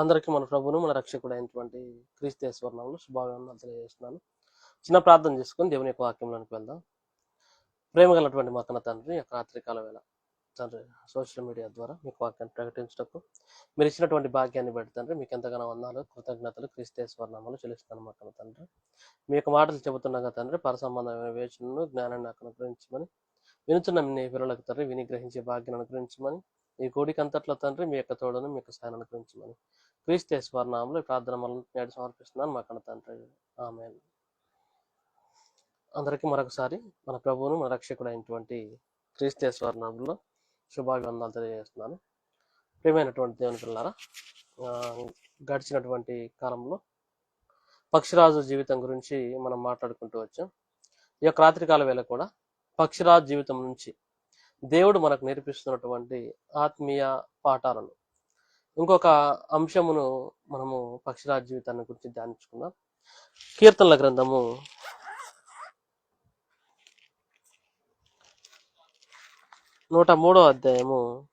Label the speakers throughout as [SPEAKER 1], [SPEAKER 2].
[SPEAKER 1] అందరికీ మన ప్రభువును మన రక్షకుడు అయినటువంటి క్రీస్తేశ్వరంలో శుభాకాంక్షలు తెలియజేస్తున్నాను. చిన్న ప్రార్థన చేసుకొని దేవుని యొక్క వాక్యంలోనికి వెళ్దాం. ప్రేమ గలటువంటి మా కన్న తండ్రి యొక్క రాత్రికాల వేళ తండ్రి సోషల్ మీడియా ద్వారా మీకు వాక్యాన్ని ప్రకటించటకు మీరు ఇచ్చినటువంటి భాగ్యాన్ని బట్టి తండ్రి మీకు ఎంతగానో వందాలు కృతజ్ఞతలు క్రీస్తేశ్వరనామాలు చెల్లిస్తున్నాను మా కన్న తండ్రి. మీ యొక్క మాటలు చెబుతుండగా తండ్రి పరసంబంధమైన వేచనను జ్ఞానాన్ని నాకు అనుగ్రహించమని వినుతున్న మీ పిల్లలకు తండ్రి విని గ్రహించే భాగ్యం అనుగ్రహించమని ఈ కోడికి అంతట్లో తండ్రి మీ యొక్క తోడును మీ యొక్క సాయం అనుగ్రహించమని క్రీస్తేశ్వర నామంలో ప్రార్థన మనం నేడు సమర్పిస్తున్నాను మా కన్న తండ్రి. ఆమె అందరికీ మరొకసారి మన ప్రభువును మన రక్షకుడు అయినటువంటి క్రీస్తేశ్వర నామంలో శుభాభివందనాలు తెలియజేస్తున్నాను. ప్రియమైనటువంటి దేవుని పిల్లారా గడిచినటువంటి కాలంలో పక్షిరాజు జీవితం గురించి మనం మాట్లాడుకుంటూ వచ్చాం. ఈ యొక్క రాత్రికాల వేళ కూడా పక్షిరాజు జీవితం నుంచి దేవుడు మనకు నేర్పిస్తున్నటువంటి ఆత్మీయ పాఠాలను ఇంకొక అంశమును మనము పక్షిరాజు జీవితాన్ని గురించి ధ్యానించుకుందాం. కీర్తనల గ్రంథము నూట మూడో అధ్యాయము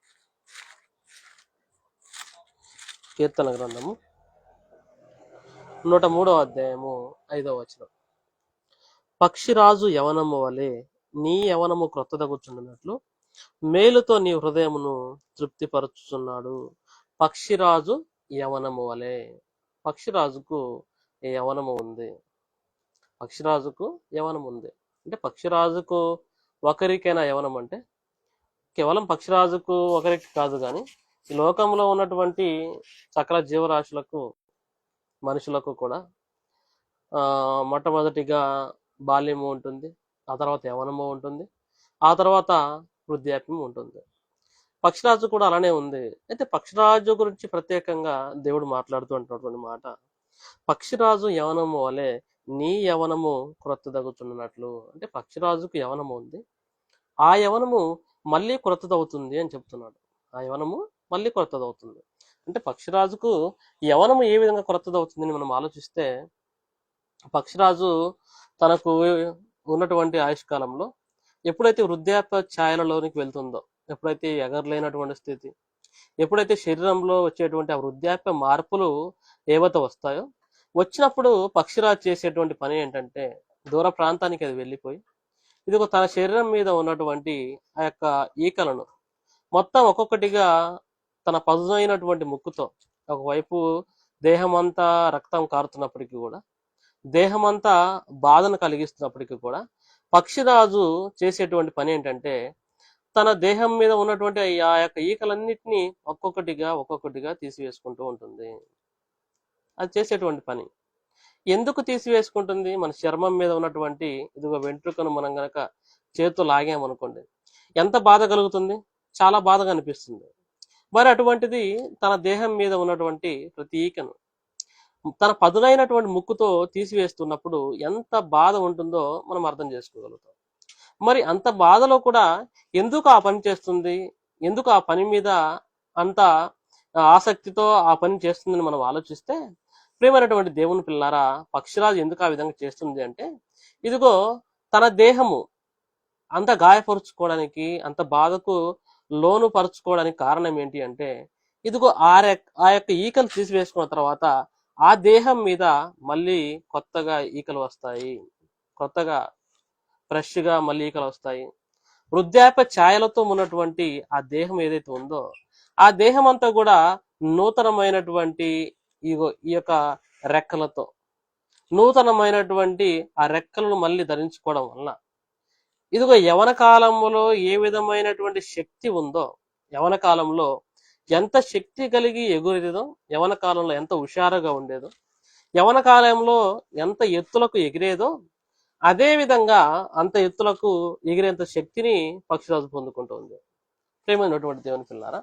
[SPEAKER 1] కీర్తన గ్రంథము నూట మూడో అధ్యాయము ఐదవ వచనం. పక్షిరాజు యవనము వలె నీ యవనము క్రొత్తదగుచున్నట్లు మేలుతో నీ హృదయమును తృప్తిపరుచుచున్నాడు. పక్షిరాజు యవనము వలె. పక్షిరాజుకు యవనము ఉంది. పక్షిరాజుకు యవనం ఉంది. అంటే పక్షిరాజుకు ఒకరికైనా యవనం అంటే కేవలం పక్షిరాజుకు ఒకరికి కాదు కానీ ఈ లోకంలో ఉన్నటువంటి సకల జీవరాశులకు మనుషులకు కూడా మొట్టమొదటిగా బాల్యము ఉంటుంది ఆ తర్వాత యవనము ఉంటుంది ఆ తర్వాత వృద్ధాప్యం ఉంటుంది. పక్షిరాజు కూడా అలానే ఉంది. అయితే పక్షిరాజు గురించి ప్రత్యేకంగా దేవుడు మాట్లాడుతూ అంటున్నటువంటి మాట. పక్షిరాజు యవనము వలె నీ యవనము క్రొత్తదగుతున్నట్లు అంటే పక్షిరాజుకు యవనము ఉంది. ఆ యవనము మళ్ళీ క్రొత్తదవుతుంది అని చెప్తున్నాడు. ఆ యవనము మళ్ళీ క్రొత్తదవుతుంది అంటే పక్షిరాజుకు యవనము ఏ విధంగా క్రొత్తదవుతుందని మనం ఆలోచిస్తే పక్షిరాజు తనకు ఉన్నటువంటి ఆయుష్కాలంలో ఎప్పుడైతే వృద్ధాప్య ఛాయలలోనికి వెళ్తుందో ఎప్పుడైతే ఎగరలేనటువంటి స్థితి ఎప్పుడైతే శరీరంలో వచ్చేటువంటి ఆ వృద్ధాప్య మార్పులు ఏవైతే వస్తాయో వచ్చినప్పుడు పక్షిరాజు చేసేటువంటి పని ఏంటంటే దూర ప్రాంతానికి అది వెళ్ళిపోయి ఇదిగో తన శరీరం మీద ఉన్నటువంటి ఆ యొక్క ఈకలను మొత్తం ఒక్కొక్కటిగా తన పదునైనటువంటి ముక్కుతో ఒకవైపు దేహమంతా రక్తం కారుతున్నప్పటికీ కూడా దేహమంతా బాధను కలిగిస్తున్నప్పటికీ కూడా పక్షిరాజు చేసేటువంటి పని ఏంటంటే తన దేహం మీద ఉన్నటువంటి ఆ యొక్క ఈకలన్నిటినీ ఒక్కొక్కటిగా ఒక్కొక్కటిగా తీసివేసుకుంటూ ఉంటుంది. అది చేసేటువంటి పని. ఎందుకు తీసివేసుకుంటుంది? మన చర్మం మీద ఉన్నటువంటి ఇదిగో వెంట్రుకను మనం గనక చేతితో లాగామనుకోండి ఎంత బాధ కలుగుతుంది? చాలా బాధగా అనిపిస్తుంది. మరి అటువంటిది తన దేహం మీద ఉన్నటువంటి ప్రతి ఈకను తన పదునైనటువంటి ముక్కుతో తీసివేస్తున్నప్పుడు ఎంత బాధ ఉంటుందో మనం అర్థం చేసుకోగలుగుతాం. మరి అంత బాధలో కూడా ఎందుకు ఆ పని చేస్తుంది? ఎందుకు ఆ పని మీద అంత ఆసక్తితో ఆ పని చేస్తుందని మనం ఆలోచిస్తే ప్రేమైనటువంటి దేవుని పిల్లారా పక్షిరాజు ఎందుకు ఆ విధంగా చేస్తుంది అంటే ఇదిగో తన దేహము అంత గాయపరుచుకోవడానికి అంత బాధకు లోను పరుచుకోవడానికి కారణం ఏంటి అంటే ఇదిగో ఆ ఆ యొక్క ఈకలు తీసివేసుకున్న తర్వాత ఆ దేహం మీద మళ్ళీ కొత్తగా ఈకలు వస్తాయి. కొత్తగా ఫ్రెష్గా మల్లికలు వస్తాయి. వృద్ధాప్య ఛాయలతో ఉన్నటువంటి ఆ దేహం ఏదైతే ఉందో ఆ దేహం అంతా కూడా నూతనమైనటువంటి ఇగో ఈ యొక్క రెక్కలతో నూతనమైనటువంటి ఆ రెక్కలను మళ్ళీ ధరించుకోవడం వలన ఇదిగో యవన కాలంలో ఏ విధమైనటువంటి శక్తి ఉందో యవన కాలంలో ఎంత శక్తి కలిగి ఎగురేదో యవన కాలంలో ఎంత హుషారుగా ఉండేదో యవన కాలంలో ఎంత ఎత్తులకు ఎగిరేదో అదే విధంగా అంత ఎత్తులకు ఎగిరేంత శక్తిని పక్షిరాజు పొందుకుంటుంది ప్రేమైనటువంటి దేవుని పిల్లారా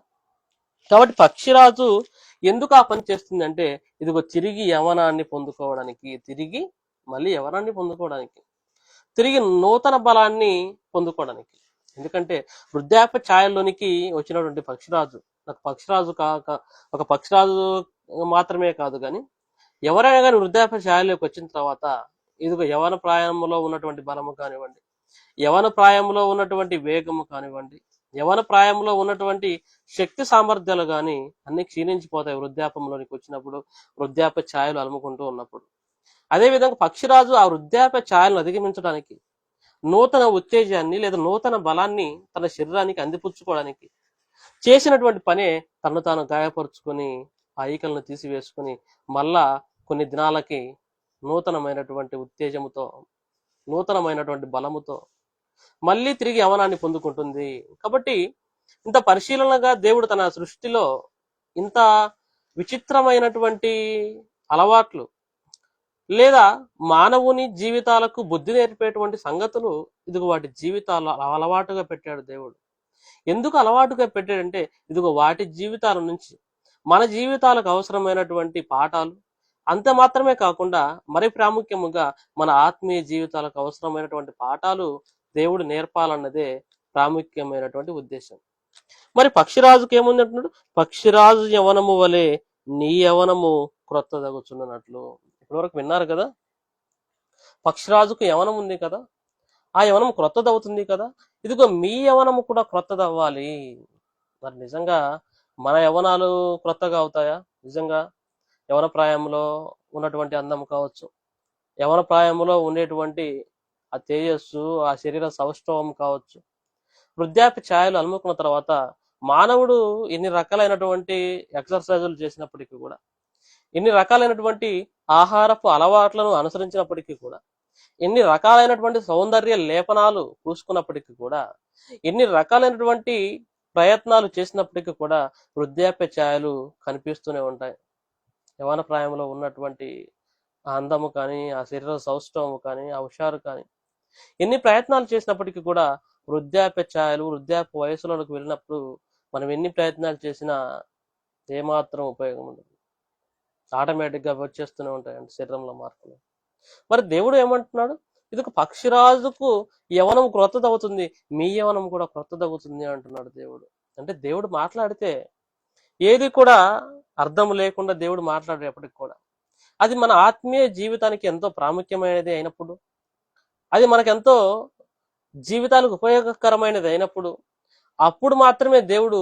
[SPEAKER 1] కాబట్టి పక్షిరాజు ఎందుకు ఆ పని చేస్తుంది అంటే ఇదిగో తిరిగి యవనాన్ని పొందుకోవడానికి తిరిగి మళ్ళీ యవనాన్ని పొందుకోవడానికి తిరిగి నూతన బలాన్ని పొందుకోవడానికి. ఎందుకంటే వృద్ధాప్య ఛాయల్లోనికి వచ్చినటువంటి పక్షిరాజు నాకు పక్షిరాజు కాక ఒక పక్షిరాజు మాత్రమే కాదు కానీ ఎవరైనా కానీ వృద్ధాప్య ఛాయలోకి వచ్చిన తర్వాత ఇదిగో యవన ప్రాయంలో ఉన్నటువంటి బలము కానివ్వండి యవన ప్రాయంలో ఉన్నటువంటి వేగము కానివ్వండి యవన ప్రాయంలో ఉన్నటువంటి శక్తి సామర్థ్యాలు కానీ అన్ని క్షీణించిపోతాయి వృద్ధాపంలోనికి వచ్చినప్పుడు వృద్ధాప్య ఛాయలు అలుముకుంటూ ఉన్నప్పుడు. అదేవిధంగా పక్షిరాజు ఆ వృద్ధాప్య ఛాయలను అధిగమించడానికి నూతన ఉత్తేజాన్ని లేదా నూతన బలాన్ని తన శరీరానికి అందిపుచ్చుకోవడానికి చేసినటువంటి పనే తను తాను గాయపరుచుకొని ఆ ఈకలను తీసివేసుకుని మళ్ళా కొన్ని దినాలకి నూతనమైనటువంటి ఉత్తేజముతో నూతనమైనటువంటి బలముతో మళ్ళీ తిరిగి యవనాన్ని పొందుకుంటుంది. కాబట్టి ఇంత పరిశీలనగా దేవుడు తన సృష్టిలో ఇంత విచిత్రమైనటువంటి అలవాట్లు లేదా మానవుని జీవితాలకు బుద్ధి నేర్పేటువంటి సంగతులు ఇదిగో వాటి జీవితాలు అలవాటుగా పెట్టాడు దేవుడు. ఎందుకు అలవాటుగా పెట్టాడంటే ఇదిగో వాటి జీవితాల నుంచి మన జీవితాలకు అవసరమైనటువంటి పాఠాలు అంత మాత్రమే కాకుండా మరి ప్రాముఖ్యముగా మన ఆత్మీయ జీవితాలకు అవసరమైనటువంటి పాఠాలు దేవుడు నేర్పాలన్నదే ప్రాముఖ్యమైనటువంటి ఉద్దేశం. మరి పక్షిరాజుకి ఏముంది అంటున్నాడు? పక్షిరాజు యవనము వలె నీ యవనము క్రొత్త తగుచున్నట్లు ఇప్పటివరకు విన్నారు కదా? పక్షిరాజుకు యవనం ఉంది కదా? ఆ యవనం క్రొత్తదవుతుంది కదా? ఇదిగో మీ యవనము కూడా క్రొత్తదవ్వాలి. మరి నిజంగా మన యవనాలు క్రొత్తగా అవుతాయా? నిజంగా యవన ప్రాయంలో ఉన్నటువంటి అందం కావచ్చు. యవన ప్రాయంలో ఉండేటువంటి ఆ తేజస్సు ఆ శరీర సౌష్ఠవం కావచ్చు. వృద్ధాప్య ఛాయలు అలుముకున్న తర్వాత మానవుడు ఎన్ని రకాలైనటువంటి ఎక్సర్సైజులు చేసినప్పటికీ కూడా ఎన్ని రకాలైనటువంటి ఆహారపు అలవాట్లను అనుసరించినప్పటికీ కూడా ఎన్ని రకాలైనటువంటి సౌందర్య లేపనాలు పూసుకున్నప్పటికీ కూడా ఎన్ని రకాలైనటువంటి ప్రయత్నాలు చేసినప్పటికీ కూడా వృద్ధాప్య ఛాయలు కనిపిస్తూనే ఉంటాయి. యవన ప్రాయంలో ఉన్నటువంటి ఆ అందము కానీ ఆ శరీర సౌష్ఠవము కానీ ఆ హుషారు కానీ ఎన్ని ప్రయత్నాలు చేసినప్పటికీ కూడా వృద్ధాప్య ఛాయలు వృద్ధాప్య వయసులోకి వెళ్ళినప్పుడు మనం ఎన్ని ప్రయత్నాలు చేసినా ఏమాత్రం ఉపయోగం ఉండదు. ఆటోమేటిక్గా వచ్చేస్తూనే ఉంటాయండి శరీరంలో మార్పులు. మరి దేవుడు ఏమంటున్నాడు? ఇది ఒక పక్షిరాజుకు యవనం క్రొత్తదవుతుంది మీ యవనం కూడా క్రొత్తదవుతుంది అంటున్నాడు దేవుడు. అంటే దేవుడు మాట్లాడితే ఏది కూడా అర్థం లేకుండా దేవుడు మాట్లాడేపటికి కూడా. అది మన ఆత్మీయ జీవితానికి ఎంతో ప్రాముఖ్యమైనది అయినప్పుడు అది మనకెంతో జీవితానికి ఉపయోగకరమైనది అయినప్పుడు అప్పుడు మాత్రమే దేవుడు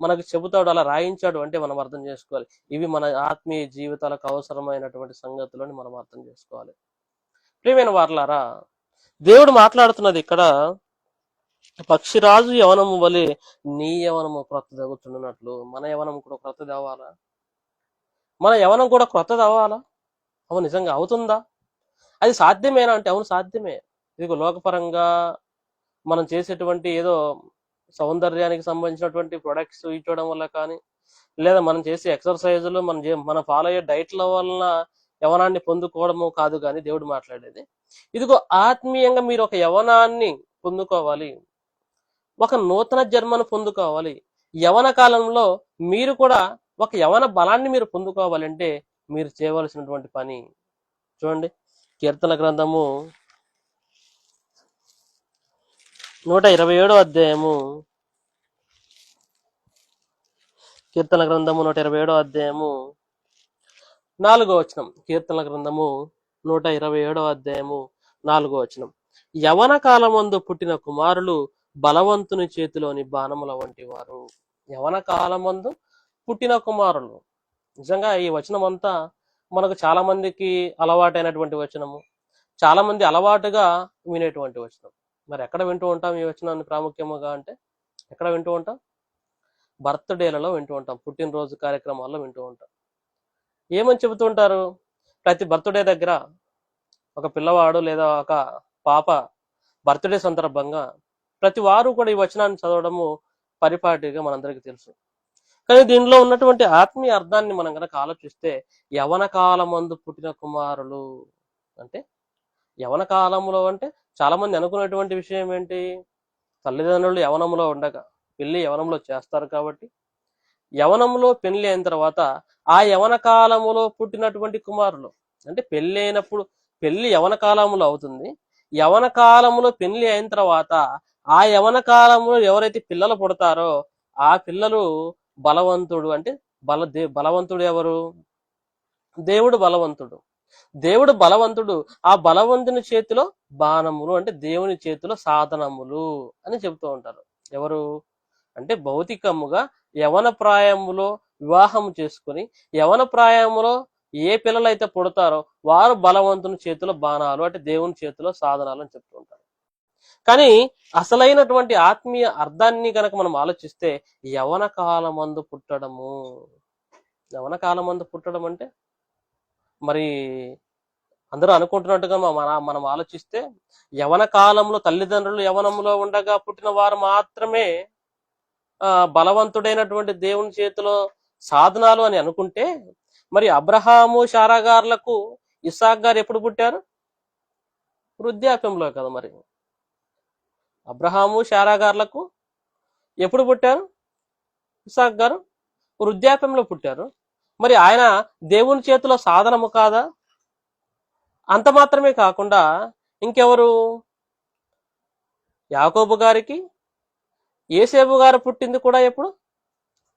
[SPEAKER 1] మనకు చెబుతాడు అలా రాయించాడు అంటే మనం అర్థం చేసుకోవాలి. ఇవి మన ఆత్మీయ జీవితాలకు అవసరమైనటువంటి సంగతులని మనం అర్థం చేసుకోవాలి. ప్రియమైన వార్లారా దేవుడు మాట్లాడుతున్నది ఇక్కడ పక్షిరాజు యవనము వలె నీ యవనము క్రొత్త తగ్గుతున్నట్లు మన యవనం కూడా క్రొత్తది అవ్వాలా మన యవనం కూడా క్రొత్తది అవ్వాలా అవును నిజంగా అవుతుందా? అది సాధ్యమేనా అంటే అవును సాధ్యమే. ఇది లోకపరంగా మనం చేసేటువంటి ఏదో సౌందర్యానికి సంబంధించినటువంటి ప్రొడక్ట్స్ ఇచ్చడం వల్ల కానీ లేదా మనం చేసే ఎక్సర్సైజులు మనం మనం ఫాలో అయ్యే డైట్ల వలన యవనాన్ని పొందుకోవడము కాదు కానీ దేవుడు మాట్లాడేది. ఇదిగో ఆత్మీయంగా మీరు ఒక యవనాన్ని పొందుకోవాలి. ఒక నూతన జన్మను పొందుకోవాలి. యవన కాలంలో మీరు కూడా ఒక యవన బలాన్ని మీరు పొందుకోవాలంటే మీరు చేయవలసినటువంటి పని. చూడండి కీర్తన గ్రంథము నూట ఇరవై ఏడో అధ్యాయము. కీర్తన గ్రంథము నూట ఇరవై ఏడో అధ్యాయము. నాలుగో వచనం కీర్తన గ్రంథము నూట ఇరవై ఏడో అధ్యాయము నాలుగో వచనం. యవన కాలమందు పుట్టిన కుమారులు బలవంతుని చేతిలోని బాణముల వంటి వారు యవన కాలమందు పుట్టిన కుమారులు. నిజంగా ఈ వచనం అంతా మనకు చాలా మందికి అలవాటైనటువంటి వచనము. చాలా మంది అలవాటుగా వినేటువంటి వచనం. మరి ఎక్కడ వింటూ ఉంటాం ఈ వచనాన్ని ప్రాముఖ్యముగా అంటే? ఎక్కడ వింటూ ఉంటాం? బర్త్డేలలో వింటూ ఉంటాం. పుట్టినరోజు కార్యక్రమాల్లో వింటూ ఉంటాం. ఏమని చెబుతూ ఉంటారు ప్రతి బర్త్డే దగ్గర ఒక పిల్లవాడు లేదా ఒక పాప బర్త్డే సందర్భంగా ప్రతి వారు కూడా ఈ వచనాన్ని చదవడము పరిపాటిగా మనందరికీ తెలుసు. కానీ దీనిలో ఉన్నటువంటి ఆత్మీయ అర్థాన్ని మనం కనుక ఆలోచిస్తే యవన కాలమందు పుట్టిన కుమారులు అంటే యవన కాలంలో అంటే చాలా మంది అనుకునేటువంటి విషయం ఏంటి? తల్లిదండ్రులు యవనంలో ఉండగా పెళ్ళి యవనంలో చేస్తారు కాబట్టి యవనంలో పెళ్ళి అయిన తర్వాత ఆ యవన కాలములో పుట్టినటువంటి కుమారులు అంటే పెళ్ళి అయినప్పుడు పెళ్ళి యవన కాలంలో అవుతుంది. యవన కాలంలో పెళ్ళి అయిన తర్వాత ఆ యవన కాలంలో ఎవరైతే పిల్లలు పుడతారో ఆ పిల్లలు బలవంతుడు అంటే బల దే బలవంతుడు ఎవరు? దేవుడు బలవంతుడు. దేవుడు బలవంతుడు ఆ బలవంతుని చేతిలో బాణములు అంటే దేవుని చేతిలో సాధనములు అని చెబుతూ ఉంటారు. ఎవరు? అంటే భౌతికముగా యవన ప్రాయములో వివాహం చేసుకుని యవన ప్రాయములో ఏ పిల్లలు అయితే పుడతారో వారు బలవంతుని చేతిలో బాణాలు అంటే దేవుని చేతిలో సాధనాలు అని చెప్తూ ఉంటారు. కానీ అసలైనటువంటి ఆత్మీయ అర్థాన్ని కనుక మనం ఆలోచిస్తే యవన కాలమందు పుట్టడము. యవన కాలమందు పుట్టడం అంటే? మరి అందరూ అనుకుంటున్నట్టుగా మన మనం ఆలోచిస్తే యవన కాలంలో తల్లిదండ్రులు యవనంలో ఉండగా పుట్టిన వారు మాత్రమే ఆ బలవంతుడైనటువంటి దేవుని చేతిలో సాధనాలు అని అనుకుంటే మరి అబ్రహాము షారాగార్లకు ఇసాక్ గారు ఎప్పుడు పుట్టారు? వృద్ధాప్యంలో కదా మరి. అబ్రహాము షారాగార్లకు ఎప్పుడు పుట్టారు? ఇసాక్ గారు వృద్ధాప్యంలో పుట్టారు. మరి ఆయన దేవుని చేతిలో సాధనము కాదా? అంత మాత్రమే కాకుండా ఇంకెవరు? యాకోబు గారికి ఏసేపు గారు పుట్టింది కూడా ఎప్పుడు?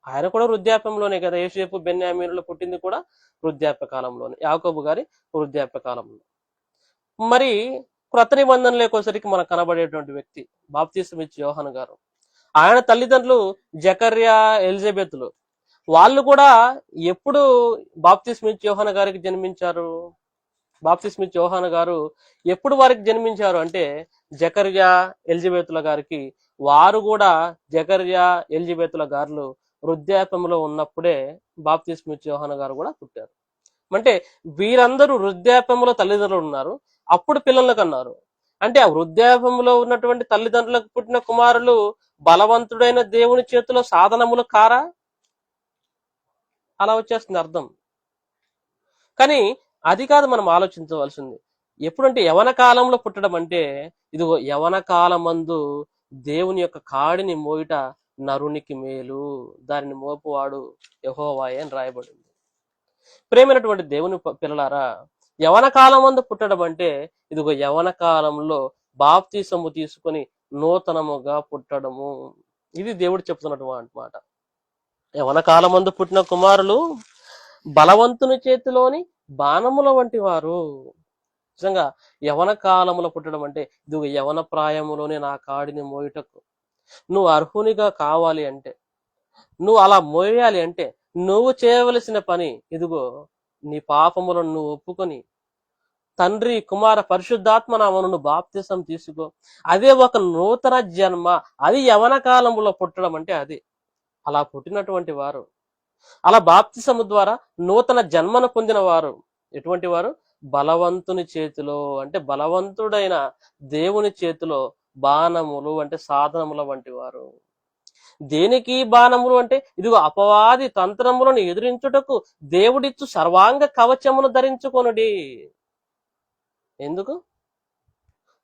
[SPEAKER 1] ఆయన కూడా వృద్ధాప్యంలోనే కదా. ఏసేపు బెన్యామీనులు పుట్టింది కూడా వృద్ధాప్య కాలంలోనే. యాకోబు గారి వృద్ధాప్య కాలంలో. మరి క్రొత్త నిబంధనలు వచ్చరికి మనకు కనబడేటువంటి వ్యక్తి బాప్తీసం ఇచ్చి యోహన్ గారు. ఆయన తల్లిదండ్రులు జకర్యా ఎలిజబెత్లు. వాళ్ళు కూడా ఎప్పుడు బాప్తిస్మిచ్ యోహాన్ గారికి జన్మించారు? బాప్తిస్మిచ్ యోహాన్ గారు ఎప్పుడు వారికి జన్మించారు అంటే జకర్యా ఎలిజబెత్ల గారికి. వారు కూడా జకర్యా ఎలిజబెత్ల గారులు వృద్ధాప్యంలో ఉన్నప్పుడే బాప్తిస్మిచ్ యోహాన్ గారు కూడా పుట్టారు. అంటే వీరందరూ వృద్ధాపంలో తల్లిదండ్రులు ఉన్నారు. అప్పుడు పిల్లలకు అన్నారు అంటే ఆ వృద్ధాపంలో ఉన్నటువంటి తల్లిదండ్రులకు పుట్టిన కుమారులు బలవంతుడైన దేవుని చేతిలో సాధనములు కారా? అలా వచ్చేస్తుంది అర్థం. కానీ అది కాదు మనం ఆలోచించవలసింది. ఎప్పుడంటే యవన కాలంలో పుట్టడం అంటే ఇదిగో యవన కాలమందు దేవుని యొక్క కాడిని మోయిట నరునికి మేలు దానిని మోపువాడు యహోవాయే అని రాయబడింది. ప్రేమైనటువంటి దేవుని పిల్లలారా యవన కాలమందు పుట్టడం అంటే ఇదిగో యవన కాలంలో బాప్తీసము తీసుకొని నూతనముగా పుట్టడము. ఇది దేవుడు చెప్తున్నటువంటి మాట. యవన కాలమందు పుట్టిన కుమారులు బలవంతుని చేతిలోని బాణముల వంటి వారు. నిజంగా యవన కాలములో పుట్టడం అంటే ఇదిగో యవన ప్రాయములోనే నా కాడిని మోయుటకు. నువ్వు అర్హునిగా కావాలి అంటే నువ్వు అలా మోయాలి అంటే నువ్వు చేయవలసిన పని ఇదిగో నీ పాపములను నువ్వు ఒప్పుకొని తండ్రి కుమార పరిశుద్ధాత్మ నామను బాప్తిసం తీసుకో. అదే ఒక నూతన జన్మ అది యవన కాలంలో పుట్టడం అంటే అది. అలా పుట్టినటువంటి వారు అలా బాప్తిసము ద్వారా నూతన జన్మను పొందిన వారు ఎటువంటి వారు? బలవంతుని చేతిలో అంటే బలవంతుడైన దేవుని చేతిలో బాణములు అంటే సాధనముల వంటి వారు. దేనికి బాణములు అంటే ఇదిగో అపవాది తంత్రములను ఎదిరించుటకు దేవుడిచ్చు సర్వాంగ కవచమును ధరించుకొనుడి. ఎందుకు?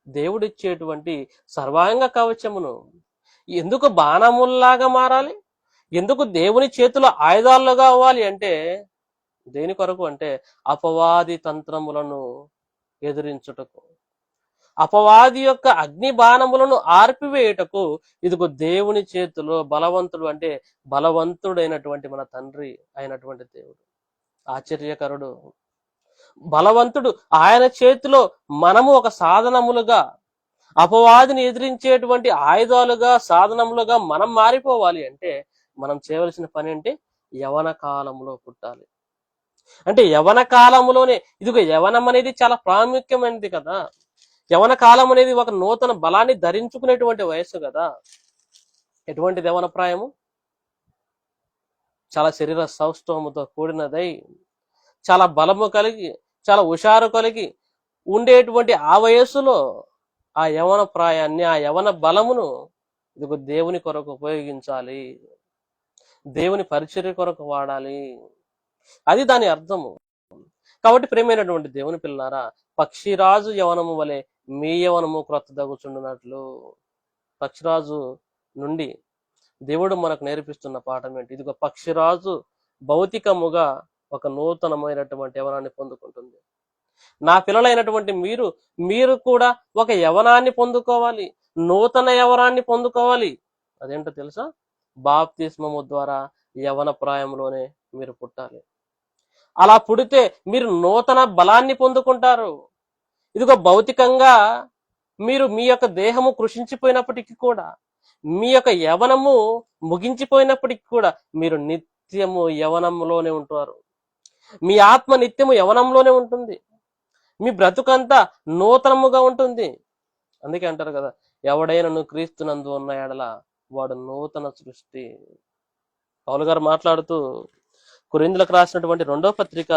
[SPEAKER 1] దేవుడిచ్చేటువంటి సర్వాంగ కవచమును. ఎందుకు బాణముల్లాగా మారాలి? ఎందుకు దేవుని చేతిలో ఆయుధాలుగా అవ్వాలి అంటే దేని కొరకు అంటే అపవాది తంత్రములను ఎదిరించుటకు. అపవాది యొక్క అగ్ని బాణములను ఆర్పివేయుటకు ఇదిగో దేవుని చేతిలో బలవంతుడు అంటే బలవంతుడైనటువంటి మన తండ్రి అయినటువంటి దేవుడు. ఆశ్చర్యకరుడు. బలవంతుడు ఆయన చేతిలో మనము ఒక సాధనములుగా అపవాదిని ఎదిరించేటువంటి ఆయుధాలుగా సాధనములుగా మనం మారిపోవాలి అంటే మనం చేయవలసిన పని అంటే యవన కాలంలో పుట్టాలి. అంటే యవన కాలంలోనే ఇదిగో యవనం అనేది చాలా ప్రాముఖ్యమైనది కదా. యవన కాలం అనేది ఒక నూతన బలాన్ని ధరించుకునేటువంటి వయస్సు కదా. ఎటువంటిది యవనప్రాయము? చాలా శరీర సౌష్ఠవముతో కూడినదై చాలా బలము కలిగి చాలా హుషారు కలిగి ఉండేటువంటి ఆ వయస్సులో ఆ యవన ప్రాయాన్ని ఆ యవన బలమును ఇది దేవుని కొరకు ఉపయోగించాలి. దేవుని పరిచర్య కొరకు వాడాలి. అది దాని అర్థము. కాబట్టి ప్రేమైనటువంటి దేవుని పిల్లారా పక్షిరాజు యవనము వలె మీ యవనము క్రొత్త దగుచుండునట్లు పక్షిరాజు నుండి దేవుడు మనకు నేర్పిస్తున్న పాఠం ఏంటి ఇదిగో పక్షిరాజు భౌతికముగా ఒక నూతనమైనటువంటి యవనాన్ని పొందుకుంటుంది. నా పిల్లలైనటువంటి మీరు మీరు కూడా ఒక యవనాన్ని పొందుకోవాలి నూతన యవనాన్ని పొందుకోవాలి. అదేంటో తెలుసా? బాప్తిస్మము ద్వారా యవన ప్రాయంలోనే మీరు పుట్టాలి. అలా పుడితే మీరు నూతన బలాన్ని పొందుకుంటారు. ఇదిగో భౌతికంగా మీరు మీ యొక్క దేహము కృషించిపోయినప్పటికీ కూడా మీ యొక్క యవనము ముగించిపోయినప్పటికీ కూడా మీరు నిత్యము యవనంలోనే ఉంటారు మీ ఆత్మ నిత్యము యవనంలోనే ఉంటుంది. మీ బ్రతుకంతా నూతనముగా ఉంటుంది. అందుకే అంటారు కదా ఎవడైనా నువ్వు క్రీస్తునందు ఉన్న ఎడల వాడు నూతన సృష్టి. పౌలు గారు మాట్లాడుతూ కురిందులకు రాసినటువంటి రెండో పత్రిక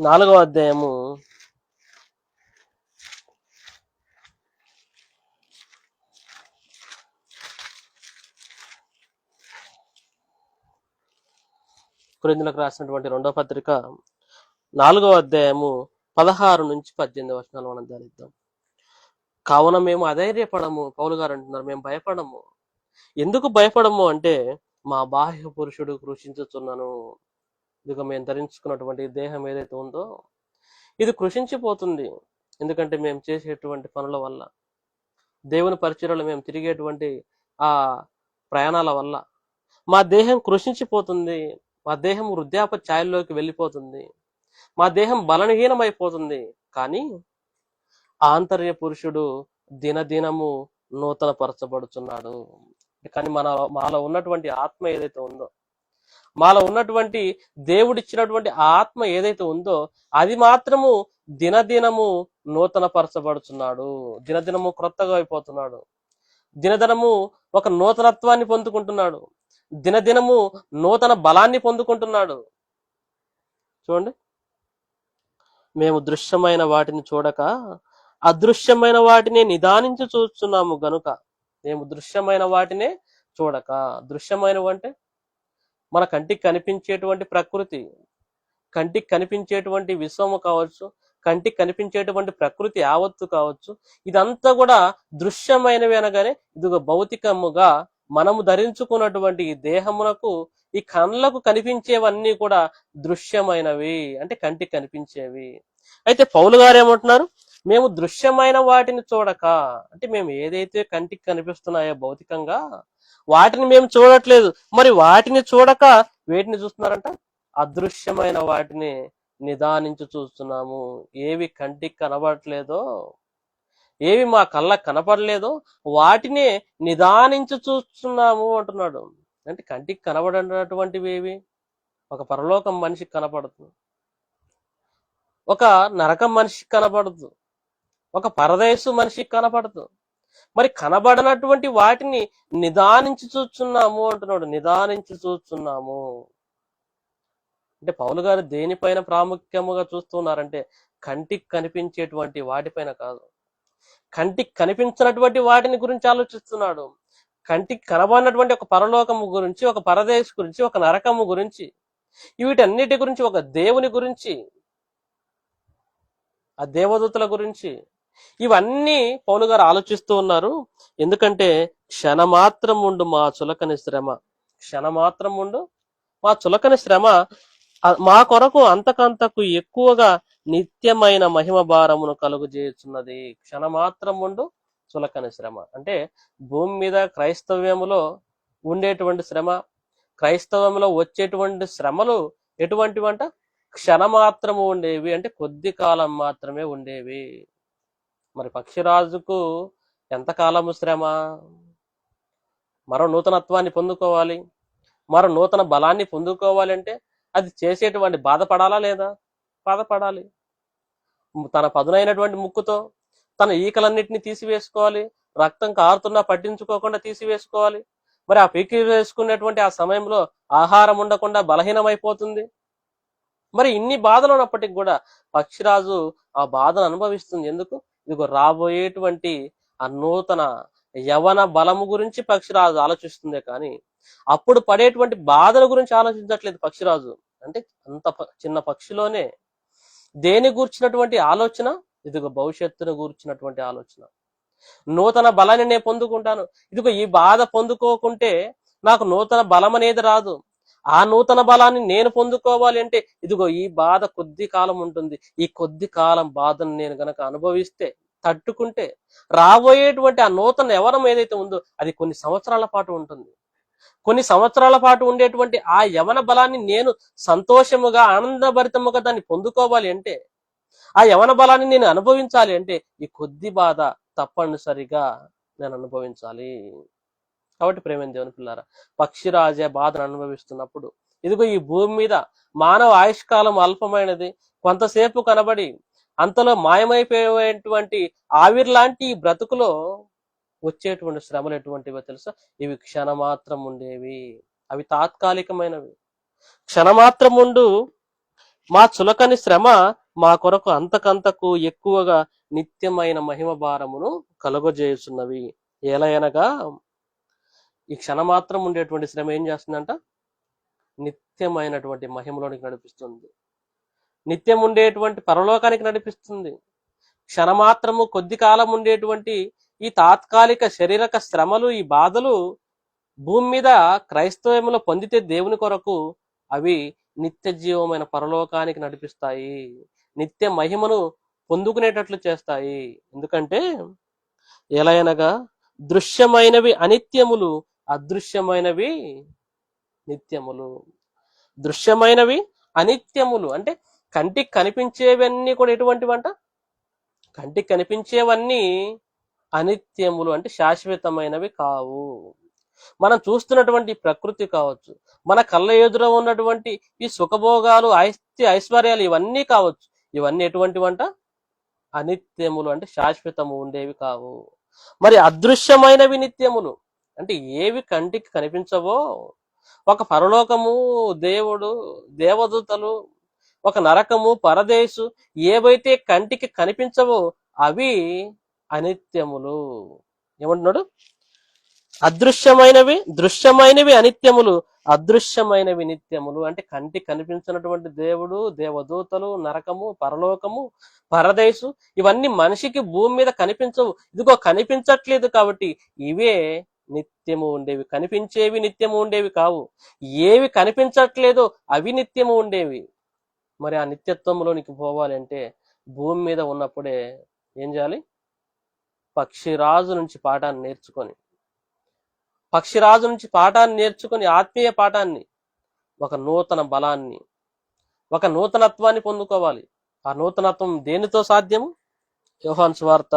[SPEAKER 1] నాలుగో అధ్యాయము. కురిందులకు రాసినటువంటి రెండో పత్రిక నాలుగో అధ్యాయము పదహారు నుంచి పద్దెనిమిది వచనాలు మనం ధ్యానిద్దాం. కావున మేము అధైర్యపడము పౌలు గారు అంటున్నారు మేము భయపడము. ఎందుకు భయపడము అంటే మా బాహ్య పురుషుడు కృషించుతున్నాను ఇదిగో మేము ధరించుకున్నటువంటి దేహం ఏదైతే ఉందో ఇది కృషించిపోతుంది. ఎందుకంటే మేము చేసేటువంటి పనుల వల్ల దేవుని పరిచయలో మేము తిరిగేటువంటి ఆ ప్రయాణాల వల్ల మా దేహం కృషించిపోతుంది. మా దేహం వృద్ధాప ఛాయల్లోకి వెళ్ళిపోతుంది. మా దేహం బలహీనమైపోతుంది. కానీ ఆంతర్య పురుషుడు దినదినము నూతన పరచబడుచున్నాడు కానీ మన మాలో ఉన్నటువంటి ఆత్మ ఏదైతే ఉందో మాలో ఉన్నటువంటి దేవుడిచ్చినటువంటి ఆత్మ ఏదైతే ఉందో అది మాత్రము దినదినము నూతన పరచబడుచున్నాడు దినదినము క్రొత్తగా అయిపోతున్నాడు. దినదినము ఒక నూతనత్వాన్ని పొందుకుంటున్నాడు. దినదినము నూతన బలాన్ని పొందుకుంటున్నాడు. చూడండి. మేము దృశ్యమైన వాటిని చూడక అదృశ్యమైన వాటిని నిదానించి చూస్తున్నాము గనుక మేము దృశ్యమైన వాటినే చూడక దృశ్యమైనవి అంటే మన కంటికి కనిపించేటువంటి ప్రకృతి కంటికి కనిపించేటువంటి విశ్వము కావచ్చు కంటికి కనిపించేటువంటి ప్రకృతి యావత్తు కావచ్చు ఇదంతా కూడా దృశ్యమైనవి అనగానే ఇదిగో భౌతికముగా మనము ధరించుకున్నటువంటి ఈ దేహమునకు ఈ కళ్ళకు కనిపించేవన్నీ కూడా దృశ్యమైనవి అంటే కంటికి కనిపించేవి. అయితే పౌలు గారు ఏమంటున్నారు? మేము దృశ్యమైన వాటిని చూడక అంటే మేము ఏదైతే కంటికి కనిపిస్తున్నాయో భౌతికంగా వాటిని మేము చూడట్లేదు. మరి వాటిని చూడక వేటిని చూస్తున్నారంట? అదృశ్యమైన వాటిని నిదానించి చూస్తున్నాము. ఏవి కంటికి కనబడట్లేదో ఏవి మా కళ్ళ కనపడలేదో వాటిని నిదానించి చూస్తున్నాము అంటున్నాడు. అంటే కంటికి కనబడినటువంటివి ఏవి? ఒక పరలోకం మనిషికి కనపడదు. ఒక నరకం మనిషికి కనపడదు. ఒక పరదేశు మనిషికి కనపడదు. మరి కనబడనటువంటి వాటిని నిదానించి చూస్తున్నాము అంటున్నాడు. నిదానించి చూస్తున్నాము. అంటే పౌలు గారు దేనిపైన ప్రాముఖ్యముగా చూస్తున్నారంటే కంటికి కనిపించేటువంటి వాటిపైన కాదు. కంటికి కనిపించినటువంటి వాటిని గురించి ఆలోచిస్తున్నాడు. కంటికి కనబడినటువంటి ఒక పరలోకము గురించి ఒక పరదేశ్ గురించి ఒక నరకము గురించి వీటన్నిటి గురించి ఒక దేవుని గురించి ఆ దేవదూతల గురించి ఇవన్నీ పౌలు గారు ఆలోచిస్తూ ఉన్నారు. ఎందుకంటే క్షణమాత్రం ఉండు మా చులకని శ్రమ. క్షణమాత్రం ఉండు మా చులకని శ్రమ. మా కొరకు అంతకంతకు ఎక్కువగా నిత్యమైన మహిమ భారమును కలుగు చేయుచున్నది క్షణమాత్రం ఉండు చులకని శ్రమ. అంటే భూమి మీద క్రైస్తవ్యములో ఉండేటువంటి శ్రమ క్రైస్తవంలో వచ్చేటువంటి శ్రమలు ఎటువంటివంట? క్షణమాత్రము ఉండేవి. అంటే కొద్ది కాలం మాత్రమే ఉండేవి. మరి పక్షిరాజుకు ఎంతకాలము శ్రమ? మరో నూతనత్వాన్ని పొందుకోవాలి. మరో నూతన బలాన్ని పొందుకోవాలి అంటే అది చేసేటువంటి బాధపడాలా లేదా? బాధపడాలి. తన పదునైనటువంటి ముక్కుతో తన ఈకలన్నిటిని తీసివేసుకోవాలి. రక్తం కారుతున్నా పట్టించుకోకుండా తీసివేసుకోవాలి. మరి ఆ పీకి వేసుకునేటువంటి ఆ సమయంలో ఆహారం ఉండకుండా బలహీనమైపోతుంది. మరి ఇన్ని బాధలు ఉన్నప్పటికీ కూడా పక్షిరాజు ఆ బాధను అనుభవిస్తుంది. ఎందుకు? ఇదిగో రాబోయేటువంటి ఆ నూతన యవన బలము గురించి పక్షిరాజు ఆలోచిస్తుందే కానీ అప్పుడు పడేటువంటి బాధల గురించి ఆలోచించట్లేదు పక్షిరాజు. అంటే అంత ప- చిన్న పక్షిలోనే దేని గూర్చినటువంటి ఆలోచన? ఇదిగో భవిష్యత్తును గూర్చినటువంటి ఆలోచన. నూతన బలాన్ని నేను పొందుకుంటాను. ఇదిగో ఈ బాధ పొందుకోకుంటే నాకు నూతన బలం అనేది రాదు. ఆ నూతన బలాన్ని నేను పొందుకోవాలి అంటే ఇదిగో ఈ బాధ కొద్ది కాలం ఉంటుంది. ఈ కొద్ది కాలం బాధను నేను గనక అనుభవిస్తే తట్టుకుంటే రాబోయేటువంటి ఆ నూతన యవనం ఏదైతే ఉందో అది కొన్ని సంవత్సరాల పాటు ఉంటుంది. కొన్ని సంవత్సరాల పాటు ఉండేటువంటి ఆ యవన బలాన్ని నేను సంతోషముగా ఆనందభరితముగా దాన్ని పొందుకోవాలి అంటే ఆ యవన బలాన్ని నేను అనుభవించాలి అంటే ఈ కొద్ది బాధ తప్పనిసరిగా నేను అనుభవించాలి. కాబట్టి ప్రేమ దేవుని పిల్లారా? పక్షిరాజే బాధను అనుభవిస్తున్నప్పుడు. ఇదిగో ఈ భూమి మీద మానవ ఆయుష్కాలం అల్పమైనది. కొంతసేపు కనబడి అంతలో మాయమైపోయేటువంటి ఆవిర్లాంటి ఈ బ్రతుకులో వచ్చేటువంటి శ్రమలు ఎటువంటివో తెలుసా? ఇవి క్షణమాత్రం ఉండేవి అవి తాత్కాలికమైనవి. క్షణమాత్రం ఉండు మా చులకని శ్రమ మా కొరకు అంతకంతకు ఎక్కువగా నిత్యమైన మహిమ భారమును కలుగజేయుచున్నవి. ఎలయనగా ఈ క్షణమాత్రం ఉండేటువంటి శ్రమ ఏం చేస్తుందంట? నిత్యమైనటువంటి మహిమలోనికి నడిపిస్తుంది. నిత్యం ఉండేటువంటి పరలోకానికి నడిపిస్తుంది. క్షణమాత్రము కొద్ది కాలం ఉండేటువంటి ఈ తాత్కాలిక శారీరక శ్రమలు ఈ బాధలు భూమి మీద క్రైస్తవ్యంలో పొందితే దేవుని కొరకు అవి నిత్య జీవమైన పరలోకానికి నడిపిస్తాయి. నిత్య మహిమను పొందుకునేటట్లు చేస్తాయి. ఎందుకంటే ఎలయనగా దృశ్యమైనవి అనిత్యములు అదృశ్యమైనవి నిత్యములు. దృశ్యమైనవి అనిత్యములు. అంటే కంటికి కనిపించేవన్నీ కూడా ఎటువంటివంట? కంటికి కనిపించేవన్నీ అనిత్యములు. అంటే శాశ్వతమైనవి కావు. మనం చూస్తున్నటువంటి ప్రకృతి కావచ్చు మన కళ్ళ ఎదుర ఉన్నటువంటి ఈ సుఖభోగాలు ఐస్తి ఐశ్వర్యాలు ఇవన్నీ కావచ్చు ఇవన్నీ ఎటువంటివంట? అనిత్యములు. అంటే శాశ్వతము ఉండేవి కావు. మరి అదృశ్యమైనవి నిత్యములు. అంటే ఏవి కంటికి కనిపించవో ఒక పరలోకము దేవుడు దేవదూతలు ఒక నరకము పరదేశు ఏవైతే కంటికి కనిపించవో అవి అనిత్యములు. ఏమంటున్నాడు? అదృశ్యమైనవి దృశ్యమైనవి అనిత్యములు. అదృశ్యమైనవి నిత్యములు. అంటే కంటికి కనిపించినటువంటి దేవుడు దేవదూతలు నరకము పరలోకము పరదేశు ఇవన్నీ మనిషికి భూమి మీద కనిపించవు. ఇదిగో కనిపించట్లేదు కాబట్టి ఇవే నిత్యము ఉండేవి. కనిపించేవి నిత్యము ఉండేవి కావు. ఏవి కనిపించట్లేదో అవి నిత్యము ఉండేవి. మరి ఆ నిత్యత్వంలోనికి పోవాలంటే భూమి మీద ఉన్నప్పుడే ఏం చేయాలి? పక్షిరాజు నుంచి పాఠాన్ని నేర్చుకొని పక్షిరాజు నుంచి పాఠాన్ని నేర్చుకొని ఆత్మీయ పాఠాన్ని ఒక నూతన బలాన్ని ఒక నూతనత్వాన్ని పొందుకోవాలి. ఆ నూతనత్వం దేనితో సాధ్యము? యోహాన్స్ వార్త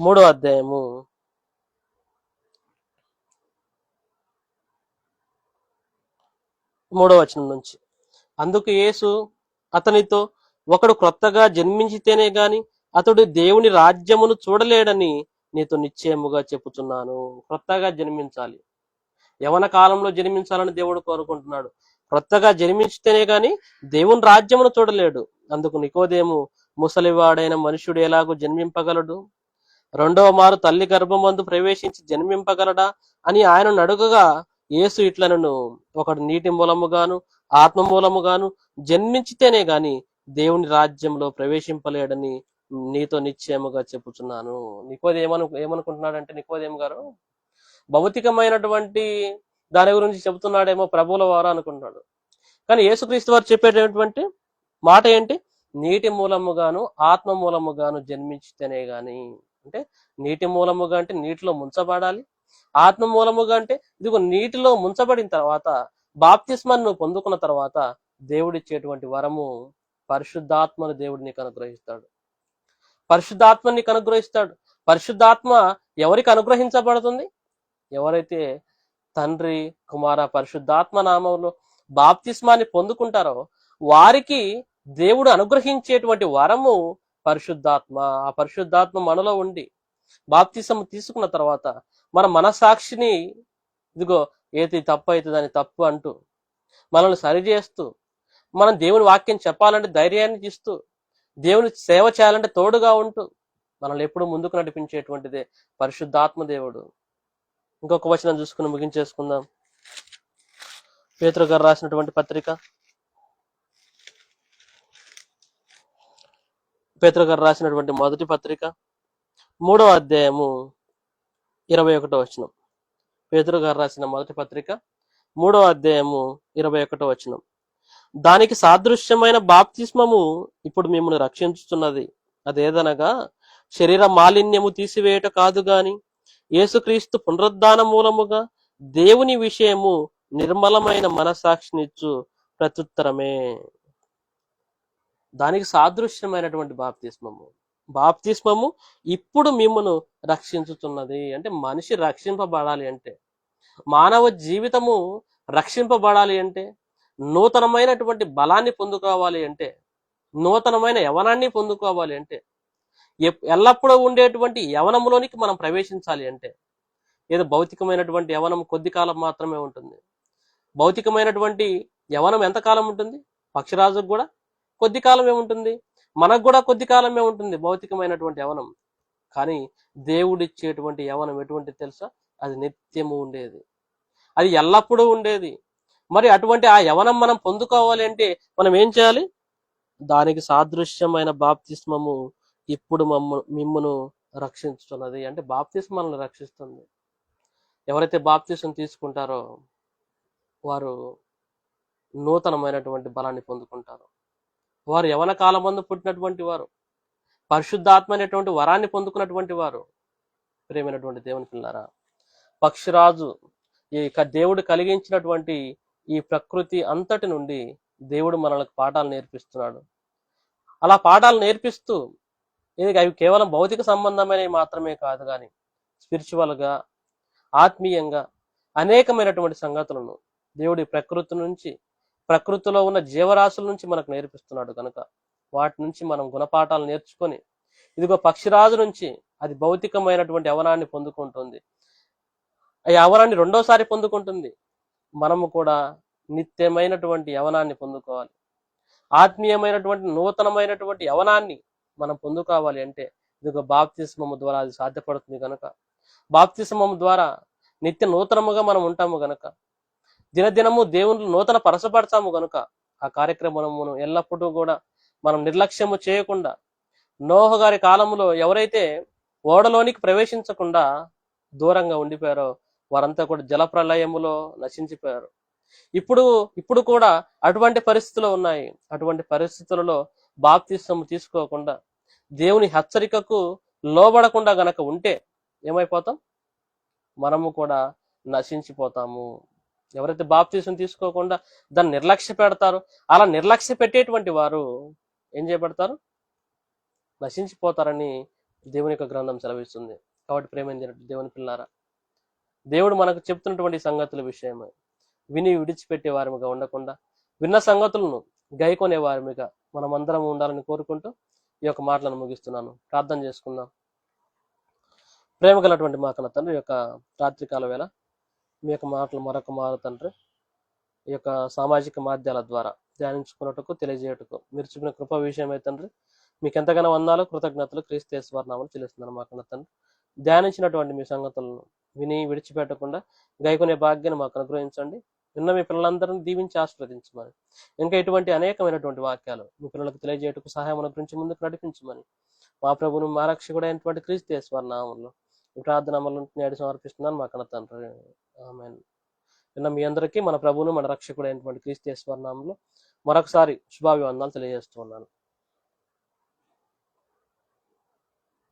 [SPEAKER 1] మూడో అధ్యాయము. మూడో వచనం నుంచి. అందుకు యేసు అతనితో ఒకడు క్రొత్తగా జన్మించితేనే గాని అతడు దేవుని రాజ్యమును చూడలేడని నీతో నిశ్చయముగా చెప్పుచున్నాను. క్రొత్తగా జన్మించాలి. యవన కాలంలో జన్మించాలని దేవుడు కోరుకుంటున్నాడు. క్రొత్తగా జన్మించితేనే గాని దేవుని రాజ్యమును చూడలేడు. అందుకు నికోదేము ముసలివాడైన మనుషుడు ఎలాగో జన్మింపగలడు? రెండవ మారు తల్లి గర్భమందు ప్రవేశించి జన్మింపగలడా అని ఆయన అడుగగా యేసు ఇట్లనను. ఒకడు నీటి మూలముగాను ఆత్మ మూలముగాను జన్మించితేనే గాని దేవుని రాజ్యంలో ప్రవేశింపలేడని నీతో నిశ్చయముగా చెప్పుచున్నాను. నికోది ఏమను ఏమనుకుంటున్నాడంటే నికోదేం గారు భౌతికమైనటువంటి దాని గురించి చెబుతున్నాడేమో ప్రభువుల వారు అనుకుంటున్నాడు కానీ యేసుక్రీస్తు వారు చెప్పేటటువంటి మాట ఏంటి? నీటి మూలముగాను ఆత్మ మూలముగాను జన్మించితేనే గాని. అంటే నీటి మూలముగా అంటే నీటిలో ముంచబడాలి. ఆత్మ మూలముగా అంటే ఇదిగో నీటిలో ముంచబడిన తర్వాత బాప్తిస్మను పొందుకున్న తర్వాత దేవుడిచ్చేటువంటి వరము పరిశుద్ధాత్మను దేవుడు నీకు అనుగ్రహిస్తాడు పరిశుద్ధాత్మ నీకు అనుగ్రహిస్తాడు పరిశుద్ధాత్మ ఎవరికి అనుగ్రహించబడుతుంది? ఎవరైతే తండ్రి కుమార పరిశుద్ధాత్మ నామంలో బాప్తిస్మాన్ని పొందుకుంటారో వారికి దేవుడు అనుగ్రహించేటువంటి వరము పరిశుద్ధాత్మ ఆ పరిశుద్ధాత్మ మనలో ఉండి బాప్తిసం తీసుకున్న తర్వాత మన మనసాక్షిని ఇదిగో ఏది తప్పు అయితే దాన్ని తప్పు అంటూ మనల్ని సరిచేస్తూ మనం దేవుని వాక్యం చెప్పాలంటే ధైర్యాన్ని ఇస్తూ దేవుని సేవ చేయాలంటే తోడుగా ఉంటూ మనల్ని ఎప్పుడు ముందుకు నడిపించేటువంటిదే పరిశుద్ధాత్మ దేవుడు. ఇంకొక వచనం చూసుకుని ముగించేసుకుందాం. పేతురు గారు రాసినటువంటి పత్రిక పేతృగారు గారు రాసినటువంటి మొదటి పత్రిక మూడవ అధ్యాయము ఇరవై ఒకటో వచనం. పేతృగారు గారు రాసిన మొదటి పత్రిక మూడవ అధ్యాయము ఇరవై ఒకటో వచనం. దానికి సాదృశ్యమైన బాప్తిస్మము ఇప్పుడు మిమ్మల్ని రక్షించుతున్నది. అదేదనగా శరీర మాలిన్యము తీసివేయట కాదు గాని యేసుక్రీస్తు పునరుద్ధాన మూలముగా దేవుని విషయము నిర్మలమైన మనసాక్షినిచ్చు ప్రత్యుత్తరమే. దానికి సాదృశ్యమైనటువంటి బాప్తిస్మము. బాప్తిస్మము ఇప్పుడు మిమ్మను రక్షించుతున్నది. అంటే మనిషి రక్షింపబడాలి అంటే మానవ జీవితము రక్షింపబడాలి అంటే నూతనమైనటువంటి బలాన్ని పొందుకోవాలి అంటే నూతనమైన యవనాన్ని పొందుకోవాలి అంటే ఎల్లప్పుడూ ఉండేటువంటి యవనంలోనికి మనం ప్రవేశించాలి అంటే ఏదో భౌతికమైనటువంటి యవనం కొద్ది కాలం మాత్రమే ఉంటుంది. భౌతికమైనటువంటి యవనం ఎంతకాలం ఉంటుంది? పక్షిరాజుకు కూడా కొద్ది కాలమే ఉంటుంది. మనకు కూడా కొద్ది కాలమే ఉంటుంది భౌతికమైనటువంటి యవనం. కానీ దేవుడిచ్చేటువంటి యవనం ఎటువంటి తెలుసా? అది నిత్యము ఉండేది. అది ఎల్లప్పుడూ ఉండేది. మరి అటువంటి ఆ యవనం మనం పొందుకోవాలి అంటే మనం ఏం చేయాలి? దానికి సాదృశ్యమైన బాప్తిస్మము ఇప్పుడు మమ్ము మిమ్మను రక్షించుతున్నది. అంటే బాప్తిస్మ మనల్ని రక్షిస్తుంది. ఎవరైతే బాప్తిస్మం తీసుకుంటారో వారు నూతనమైనటువంటి బలాన్ని పొందుకుంటారు. వారు యవన కాలమందు పుట్టినటువంటి వారు? పరిశుద్ధాత్మ అనేటువంటి వరాన్ని పొందుకున్నటువంటి వారు? ప్రేమైనటువంటి దేవుని పిల్లారా పక్షిరాజు ఈ దేవుడు కలిగించినటువంటి ఈ ప్రకృతి అంతటి నుండి దేవుడు మనలకు పాఠాలు నేర్పిస్తున్నాడు. అలా పాఠాలు నేర్పిస్తూ ఇది అవి కేవలం భౌతిక సంబంధమైనవి మాత్రమే కాదు కానీ స్పిరిచువల్గా ఆత్మీయంగా అనేకమైనటువంటి సంగతులను దేవుడి ప్రకృతి నుంచి ప్రకృతిలో ఉన్న జీవరాశుల నుంచి మనకు నేర్పిస్తున్నాడు కనుక వాటి నుంచి మనం గుణపాఠాలు నేర్చుకొని ఇదిగో పక్షిరాజు నుంచి అది భౌతికమైనటువంటి యవనాన్ని పొందుకుంటుంది. ఆ యవనాన్ని రెండోసారి పొందుకుంటుంది. మనము కూడా నిత్యమైనటువంటి యవనాన్ని పొందుకోవాలి. ఆత్మీయమైనటువంటి నూతనమైనటువంటి యవనాన్ని మనం పొందుకోవాలి అంటే ఇదిగో బాప్తిస్మము ద్వారా అది సాధ్యపడుతుంది కనుక. బాప్తిస్మము ద్వారా నిత్య నూతనముగా మనం ఉంటాము గనక దినదినము దేవుని నూతన పరచపడతాము గనుక ఆ కార్యక్రమమును ఎల్లప్పుడూ కూడా మనం నిర్లక్ష్యము చేయకుండా నోహ గారి కాలంలో ఎవరైతే ఓడలోనికి ప్రవేశించకుండా దూరంగా ఉండిపోయారో వారంతా కూడా జల ప్రళయములో నశించిపోయారు. ఇప్పుడు ఇప్పుడు కూడా అటువంటి పరిస్థితులు ఉన్నాయి. అటువంటి పరిస్థితులలో బాప్తిస్మము తీసుకోకుండా దేవుని హెచ్చరికకు లోబడకుండా గనక ఉంటే ఏమైపోతాం? మనము కూడా నశించిపోతాము. ఎవరైతే బాప్తీసం తీసుకోకుండా దాన్ని నిర్లక్ష్య పెడతారో అలా నిర్లక్ష్య పెట్టేటువంటి వారు ఏం చేయబడతారు? నశించిపోతారని దేవుని యొక్క గ్రంథం సెలవిస్తుంది. కాబట్టి ప్రేమైన దేవుని పిల్లారా దేవుడు మనకు చెప్తున్నటువంటి సంగతుల విషయమై. విని విడిచిపెట్టే వారిగా ఉండకుండా విన్న సంగతులను గైకొనే వారిగా మనమందరం ఉండాలని కోరుకుంటూ ఈ యొక్క మాటలను ముగిస్తున్నాను. ప్రార్థన చేసుకుందాం. ప్రేమ గలటువంటి మా కన్న తండ్రి యొక్క రాత్రికాల వేళ మీ యొక్క మాటలు మరొక మారు తండ్రి. ఈ యొక్క సామాజిక మాధ్యాల ద్వారా ధ్యానించుకున్నట్టుకు తెలియజేయటకు మీరు చూపిన కృప విషయమై తండ్రి మీకు ఎంతగానో వందాలు కృతజ్ఞతలు క్రీస్తేశ్వరనామని చెల్లిస్తున్నాను మాకు తండ్రి. ధ్యానించినటువంటి మీ సంగతులను విని విడిచిపెట్టకుండా గైకొనే భాగ్యాన్ని మాకు అనుగ్రహించండి. విన్న మీ పిల్లలందరినీ దీవించి ఆస్వాదించమని ఇంకా ఇటువంటి అనేకమైనటువంటి వాక్యాలు మీ పిల్లలకు తెలియజేయటకు సహాయం అనుగ్రహించి ముందుకు నడిపించమని మా ప్రభువును మా రక్షకుడైనటువంటి అయినటువంటి క్రీస్తేశ్వర నామంలో ఈ ప్రార్థన అమలు నేడు సమర్పిస్తున్నాను మా కన్న తండ్రి. ఆమె నిన్న మీ అందరికీ మన ప్రభువును మన రక్షకుడు అయినటువంటి క్రీస్తు నామంలో మరొకసారి శుభాభివందనాలు తెలియజేస్తున్నాను